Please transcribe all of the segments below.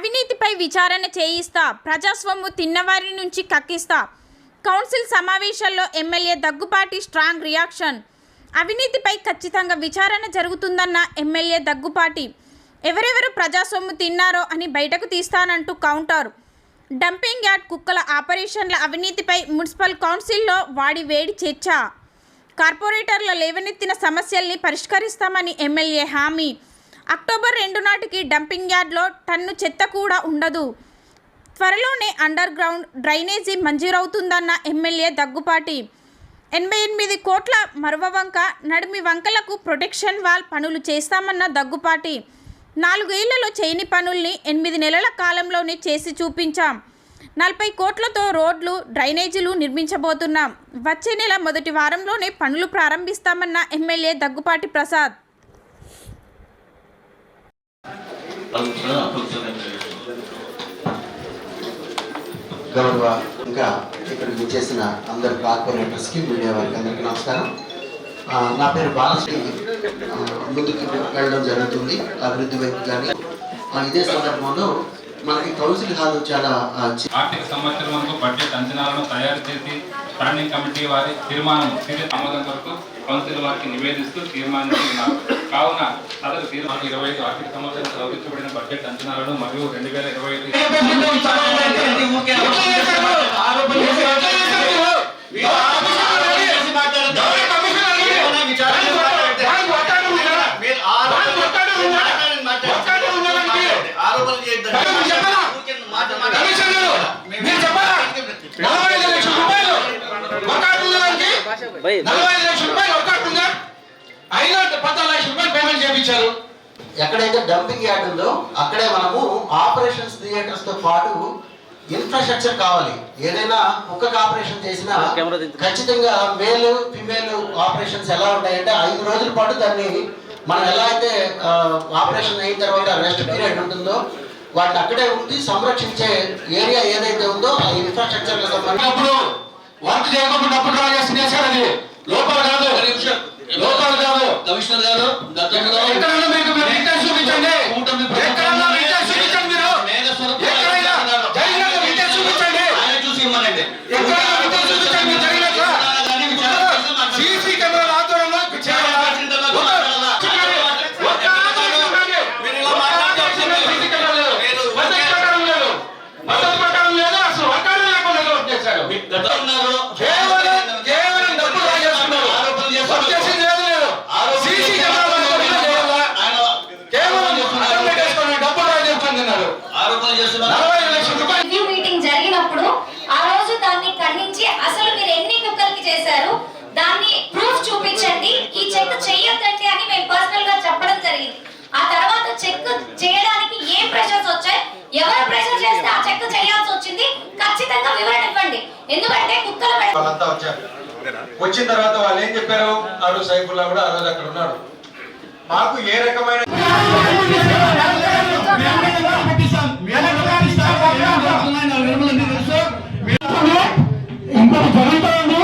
అవినీతిపై విచారణ చేయిస్తా ప్రజాస్వామ్ము తిన్నవారి నుంచి కక్కిస్తా. కౌన్సిల్ సమావేశాల్లో ఎమ్మెల్యే దగ్గుపాటి స్ట్రాంగ్ రియాక్షన్. అవినీతిపై ఖచ్చితంగా విచారణ జరుగుతుందన్న ఎమ్మెల్యే దగ్గుపాటి. ఎవరెవరు ప్రజాసొమ్ము తిన్నారో అని బయటకు తీస్తానంటూ కౌంటర్. డంపింగ్ యార్డ్ కుక్కల ఆపరేషన్ల అవినీతిపై మున్సిపల్ కౌన్సిల్లో వాడి వేడి చర్చ. కార్పొరేటర్ల లేవనెత్తిన సమస్యల్ని పరిష్కరిస్తామని ఎమ్మెల్యే హామీ. అక్టోబర్ రెండు నాటికి డంపింగ్ యార్డ్లో టన్ను చెత్త కూడా ఉండదు. త్వరలోనే అండర్ గ్రౌండ్ డ్రైనేజీ మంజూరవుతుందన్న ఎమ్మెల్యే దగ్గుపాటి. ఎనభై ఎనిమిది కోట్ల మరువ వంక నడిమి వంకలకు ప్రొటెక్షన్ వాల్ పనులు చేస్తామన్న దగ్గుపాటి. నాలుగేళ్ళలో చేయని పనుల్ని ఎనిమిది నెలల కాలంలోనే చేసి చూపించాం. నలభై కోట్లతో రోడ్లు డ్రైనేజీలు నిర్మించబోతున్నాం. వచ్చే నెల మొదటి వారంలోనే పనులు ప్రారంభిస్తామన్న ఎమ్మెల్యే దగ్గుపాటి ప్రసాద్. గౌరవ ఇంకా ఇక్కడికి చేసిన అందరు కార్పొరేటర్స్కి మీడియా వారికి అందరికీ నమస్కారం. నా పేరు బాలశ్రీ. ముందుకు వెళ్ళడం జరుగుతుంది అభివృద్ధి వైపు కానీ. ఇదే సందర్భంలో మనకి కౌన్సిల్ హాల్ చాలా ఆర్థిక సంవత్సరం వరకు బడ్జెట్ అంచనాలను తయారు చేసి ప్లానింగ్ కమిటీ వారి తీర్మానం తుది ఆమోదం కొరకు కౌన్సిల్ వారికి నివేదిస్తూ తీర్మానం కావున సదరు తీర్మానం ఇరవై ఐదు ఆర్థిక సంవత్సరం సవరించబడిన బడ్జెట్ అంచనాలను మరియు రెండు వేల ఇరవై ఐదు నలభై చేయించారు ఎక్కడైతే డంపింగ్ యార్డ్ ఉందో అక్కడే మనము ఆపరేషన్స్ థియేటర్స్తో పాటు ఇన్ఫ్రాస్ట్రక్చర్ కావాలి. ఏదైనా కుక్కకు ఆపరేషన్ చేసినా ఖచ్చితంగా మేల్ ఫిమేల్ ఆపరేషన్స్ ఎలా ఉంటాయంటే ఐదు రోజుల పాటు దాన్ని మనం ఎలా అయితే ఆపరేషన్ అయిన తర్వాత రెస్ట్ పీరియడ్ ఉంటుందో వాటిని అక్కడే ఉండి సంరక్షించే ఏరియా ఏదైతే ఉందో ఆ ఇన్ఫ్రాస్ట్రక్చర్ అప్పుడు వర్క్ చేయకుండా డబ్బులు డ్రా చేసి చేశారు అది. లోపల కాదు. లోపల గారు. కమిషనర్ గారు గతంలో ఖచ్చితంగా వివరణ ఇవ్వండి. ఎందుకంటే కుక్కల వాళ్ళంతా వచ్చారు. వచ్చిన తర్వాత వాళ్ళు ఏం చెప్పారు? ఆ రోజు సైఫుల్లా కూడా ఆ రోజు అక్కడ ఉన్నాడు. మాకు ఏ రకమైన ఇంకొక జరుగుతూ ఉంది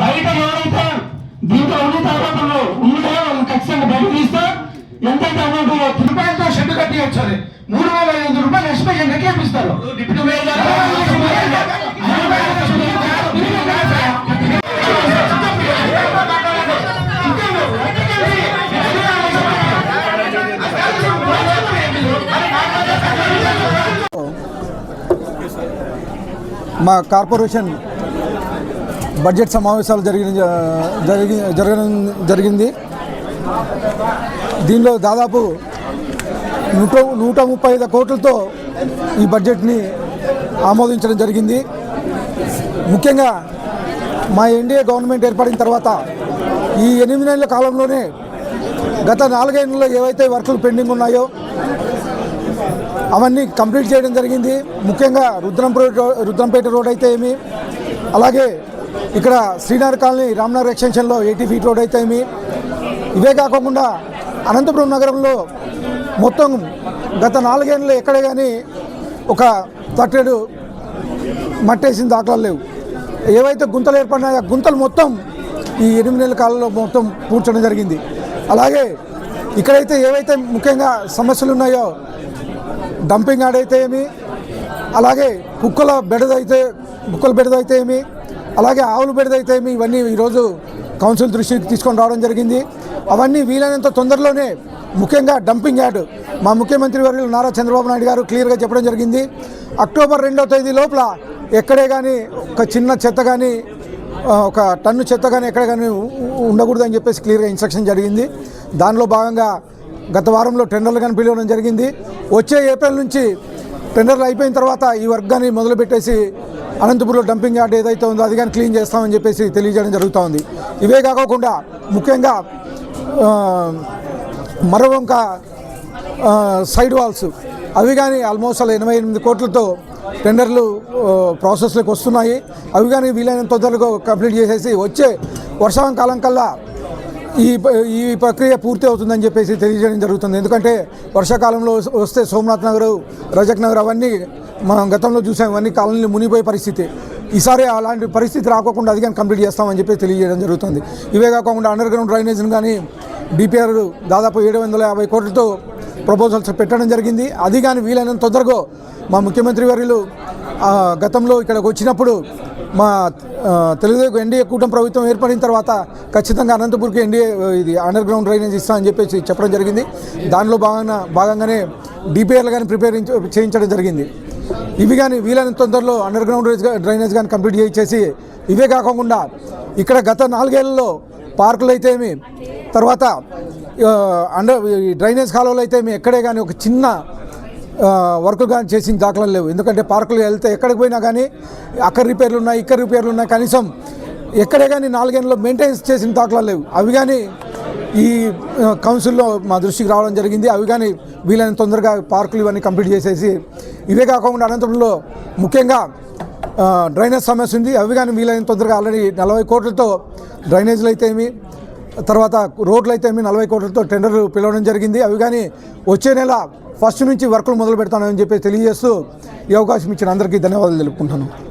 బయట ఎవరైతే దీంట్లో ఉన్న తర్వాత ఉంటే వాళ్ళు ఖచ్చితంగా బయట తీస్తే ఎంతైతే అమౌంట్ రూపాయలతో షెడ్ కట్టి వచ్చారు మూడు వేల ఐదు వందల రూపాయలు ఎక్స్పెక్షన్ ఎట్లా ఇప్పిస్తారు. డిప్యూటీ మేయర్ మా కార్పొరేషన్ బడ్జెట్ సమావేశాలు జరిగిన జరిగి జరగడం జరిగింది. దీనిలో దాదాపు నూట నూట ముప్పై ఐదు కోట్లతో ఈ బడ్జెట్ని ఆమోదించడం జరిగింది. ముఖ్యంగా మా ఎన్డీఏ గవర్నమెంట్ ఏర్పడిన తర్వాత ఈ ఎనిమిది నెలల కాలంలోనే గత నాలుగేళ్ళలో ఏవైతే వర్కులు పెండింగ్ ఉన్నాయో అవన్నీ కంప్లీట్ చేయడం జరిగింది. ముఖ్యంగా రుద్రంపేట రుద్రంపేట రోడ్ అయితే ఏమి అలాగే ఇక్కడ శ్రీనగర్ కాలనీ రామ్నగర్ ఎక్స్టెన్షన్లో ఎయిటీ ఫీట్ రోడ్ అయితే ఏమి. ఇవే కాకుండా అనంతపురం నగరంలో మొత్తం గత నాలుగేళ్ళు ఎక్కడే కానీ ఒక తట్టెడు మట్టేసిన దాఖలాలు లేవు. ఏవైతే గుంతలు ఏర్పడినాయో ఆ గుంతలు మొత్తం ఈ ఎనిమిది నెలల కాలంలో మొత్తం పూడ్చడం జరిగింది. అలాగే ఇక్కడైతే ఏవైతే ముఖ్యంగా సమస్యలు ఉన్నాయో డంపింగ్ యాడ్ అయితే ఏమి? అలాగే కుక్కల బెడదైతే కుక్కల బెడదైతే ఏమి? అలాగే ఆవుల బెడదైతే ఏమి? ఇవన్నీ ఈరోజు కౌన్సిల్ దృష్టికి తీసుకొని రావడం జరిగింది. అవన్నీ వీలైనంత తొందరలోనే ముఖ్యంగా డంపింగ్ యార్డ్ మా ముఖ్యమంత్రి వర్యులు నారా చంద్రబాబు నాయుడు గారు క్లియర్గా చెప్పడం జరిగింది. అక్టోబర్ రెండో తేదీ లోపల ఎక్కడే కానీ ఒక చిన్న చెత్త కానీ ఒక టన్ను చెత్త కానీ ఎక్కడ కానీ ఉండకూడదని చెప్పేసి క్లియర్గా ఇన్స్ట్రక్షన్ జరిగింది. దానిలో భాగంగా గత వారంలో టెండర్లు కానీ పిలవడం జరిగింది. వచ్చే ఏప్రిల్ నుంచి టెండర్లు అయిపోయిన తర్వాత ఈ వర్క్ కానీ మొదలుపెట్టేసి అనంతపురంలో డంపింగ్ యార్డ్ ఏదైతే ఉందో అది కానీ క్లీన్ చేస్తామని చెప్పేసి తెలియజేయడం జరుగుతూ ఉంది ఇవే కాకుండా ముఖ్యంగా మరొక సైడ్ వాల్స్. అవి కానీ ఆల్మోస్ట్ అలా ఎనభై ఎనిమిది కోట్లతో టెండర్లు ప్రాసెస్లోకి వస్తున్నాయి. అవి కానీ వీలైనంత తొందరగా కంప్లీట్ చేసేసి వచ్చే వర్షాకాలం కల్లా ఈ ప- ఈ ప్రక్రియ పూర్తి అవుతుందని చెప్పేసి తెలియజేయడం జరుగుతుంది. ఎందుకంటే వర్షాకాలంలో వస్తే సోమనాథ్ నగర్ రజక్ నగర్ అవన్నీ మనం గతంలో చూసాం. ఇవన్నీ కాలనీలు మునిగిపోయే పరిస్థితి. ఈసారి అలాంటి పరిస్థితి రాకోకుండా అది కానీ కంప్లీట్ చేస్తామని చెప్పి తెలియజేయడం జరుగుతుంది. ఇవే కాకుండా అండర్ గ్రౌండ్ డ్రైనేజ్ని కానీ డిపిఆర్ దాదాపు ఏడు వందల యాభై కోట్లతో ప్రపోజల్స్ పెట్టడం జరిగింది. అది కానీ వీలైనంత తొందరగా మా ముఖ్యమంత్రి వర్యులు గతంలో ఇక్కడికి వచ్చినప్పుడు మా తెలుగుదేశం ఎన్డీఏ కూటమి ప్రభుత్వం ఏర్పడిన తర్వాత ఖచ్చితంగా అనంతపూర్కి ఎన్డీఏ ఇది అండర్ గ్రౌండ్ డ్రైనేజ్ ఇస్తామని చెప్పేసి చెప్పడం జరిగింది. దానిలో భాగంగా భాగంగానే డిపిఆర్లు కానీ ప్రిపేర్ చేయించడం జరిగింది. ఇవి కానీ వీలైనంత తొందరలో అండర్ గ్రౌండ్ డ్రైనేజ్ కానీ కంప్లీట్ చేయించేసి ఇవే కాకుండా ఇక్కడ గత నాలుగేళ్ళలో పార్కులు అయితేమి తర్వాత అండర్ ఈ డ్రైనేజ్ కాలువలు అయితే ఏమి ఎక్కడే కానీ ఒక చిన్న వర్కులు వర్క్ కానీ చేసిన దాఖలాలు లేవు. ఎందుకంటే పార్కులు వెళ్తే ఎక్కడికి పోయినా కానీ అక్కడ రిపేర్లు ఉన్నాయి ఇక్కడ రిపేర్లు ఉన్నాయి. కనీసం ఎక్కడే కానీ నాలుగేళ్ళలో మెయింటెనెన్స్ చేసిన దాఖలాలు లేవు. అవి కానీ ఈ కౌన్సిల్లో మా దృష్టికి రావడం జరిగింది. అవి కానీ వీలైన తొందరగా పార్కులు ఇవన్నీ కంప్లీట్ చేసేసి ఇవే కాకుండా అనంతపురంలో ముఖ్యంగా డ్రైనేజ్ సమస్య ఉంది. అవి కానీ వీలైన తొందరగా ఆల్రెడీ నలభై కోట్లతో డ్రైనేజీలు అయితే ఏమి తర్వాత రోడ్లు అయితే మీ నలభై కోట్లతో టెండర్ పిలవడం జరిగింది. అవి కానీ వచ్చే నెల ఫస్ట్ నుంచి వర్కులు మొదలు పెడతానని చెప్పి తెలియజేస్తూ ఈ అవకాశం ఇచ్చిన అందరికీ ధన్యవాదాలు తెలుపుకుంటున్నాను.